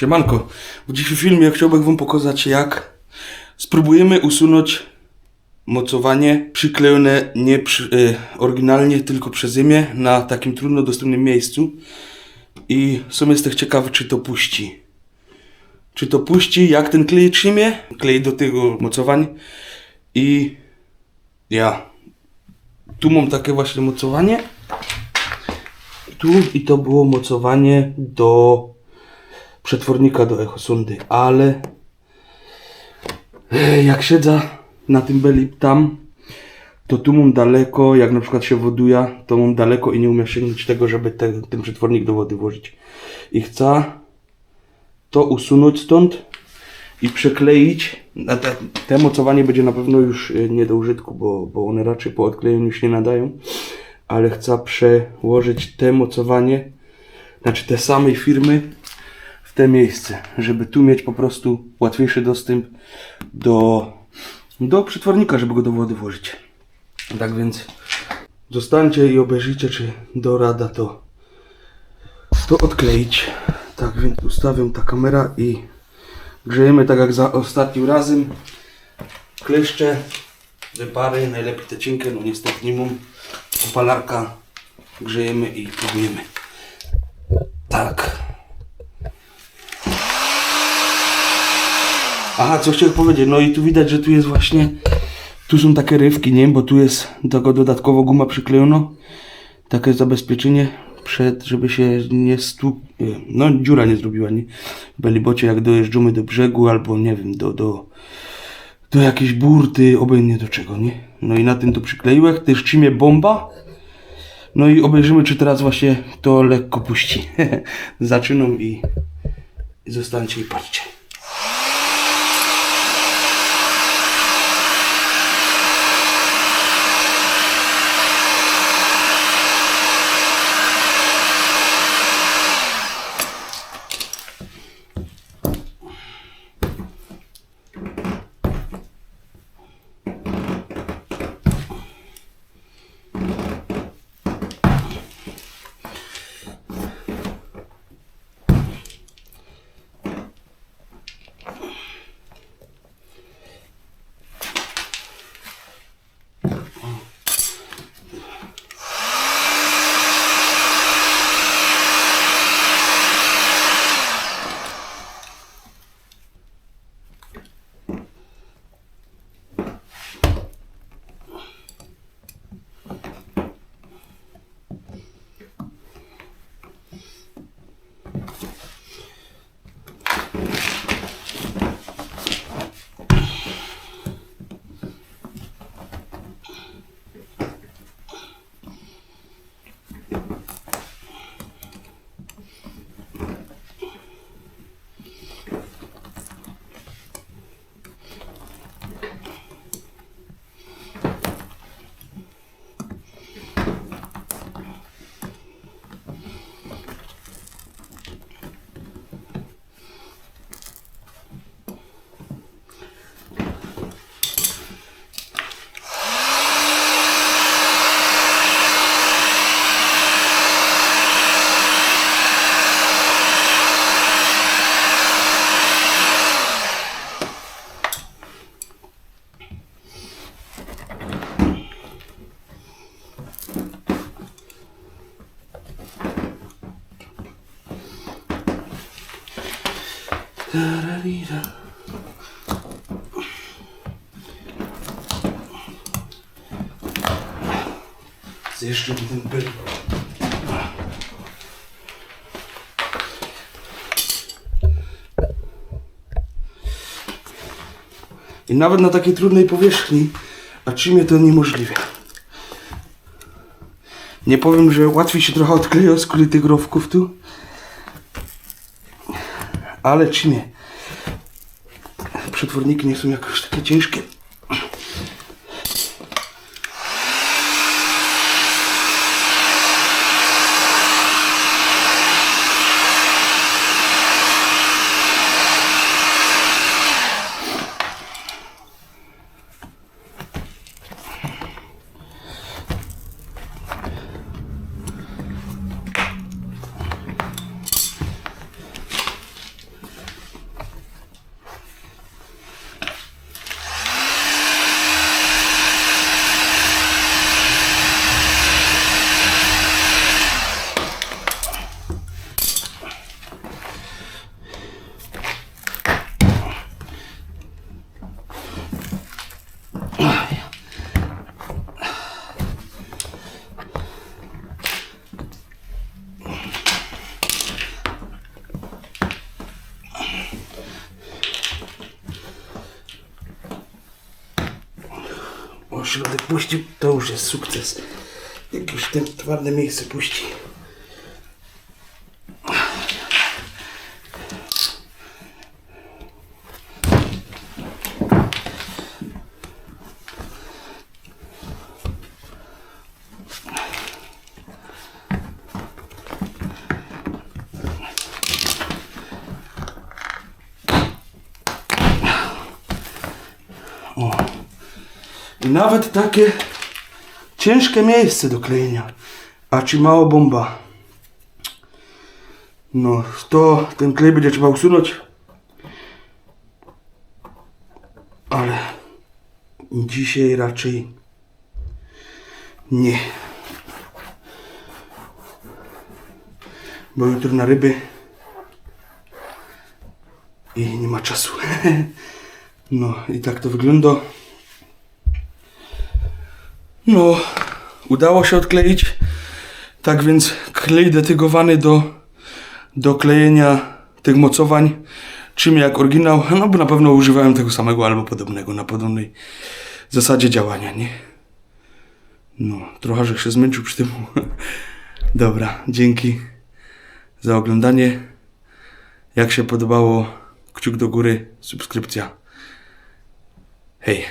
Siemanko, w dzisiejszym filmie chciałbym wam pokazać jak spróbujemy usunąć mocowanie przyklejone nie przy, e, oryginalnie, tylko przez ziemię na takim trudno dostępnym miejscu. I sam jestem ciekawy czy to puści. Czy to puści, jak ten klej trzymie, klej do tego mocowań. I ja tu mam takie właśnie mocowanie. Tu i to było mocowanie do przetwornika do echosondy, ale e, jak siedzę na tym beli tam, to tu mam daleko, jak na przykład się woduje, to mam daleko i nie umiem sięgnąć tego, żeby te, ten przetwornik do wody włożyć. I chcę to usunąć stąd i przekleić. Te, te mocowanie będzie na pewno już e, nie do użytku, bo, bo one raczej po odklejeniu się nie nadają. Ale chcę przełożyć te mocowanie, znaczy te samej firmy, te miejsce, żeby tu mieć po prostu łatwiejszy dostęp do, do przetwornika, żeby go do wody włożyć. Tak więc zostańcie i obejrzyjcie, czy do rada to, to odkleić. Tak więc ustawiam ta kamera i grzejemy tak jak za ostatnim razem. Kleszcze, wypary, najlepiej te cienkie, no niestety nie mam. Opalarka, grzejemy i próbujemy. Tak. Aha, co chciałem powiedzieć, no i tu widać, że tu jest właśnie, tu są takie rywki, nie, bo tu jest tego dodatkowo guma przyklejona, takie zabezpieczenie przed, żeby się nie stu, no dziura nie zrobiła, nie, w belibocie jak dojeżdżamy do brzegu albo nie wiem, do, do, do jakiejś burty, obojętnie do czego, nie, no i na tym to przykleiłem, też trzymie bomba, no i obejrzymy, czy teraz właśnie to lekko puści. Zaczynam i, i zostańcie i patrzcie. Tararira. Jeszcze mi ten byl. I nawet na takiej trudnej powierzchni, a czymie to niemożliwe. Nie powiem, że łatwiej się trochę odkleja z kuli tych rowków tu, ale czy nie? Przetworniki nie są jakoś takie ciężkie. Ośrodek puścił, to już jest sukces. Jak już ten twarde miejsce puści. I nawet takie ciężkie miejsce do klejenia. A czy mało bomba. No, to ten klej będzie trzeba usunąć. Ale dzisiaj raczej nie. Bo jutro na ryby i nie ma czasu. No i tak to wygląda. No, udało się odkleić. Tak więc klej detygowany do, do klejenia tych mocowań. Czym jak oryginał? No bo na pewno używałem tego samego albo podobnego, na podobnej zasadzie działania, nie? No, trochę że się zmęczył przy tym. Dobra, dzięki za oglądanie. Jak się podobało, kciuk do góry, subskrypcja. Hej.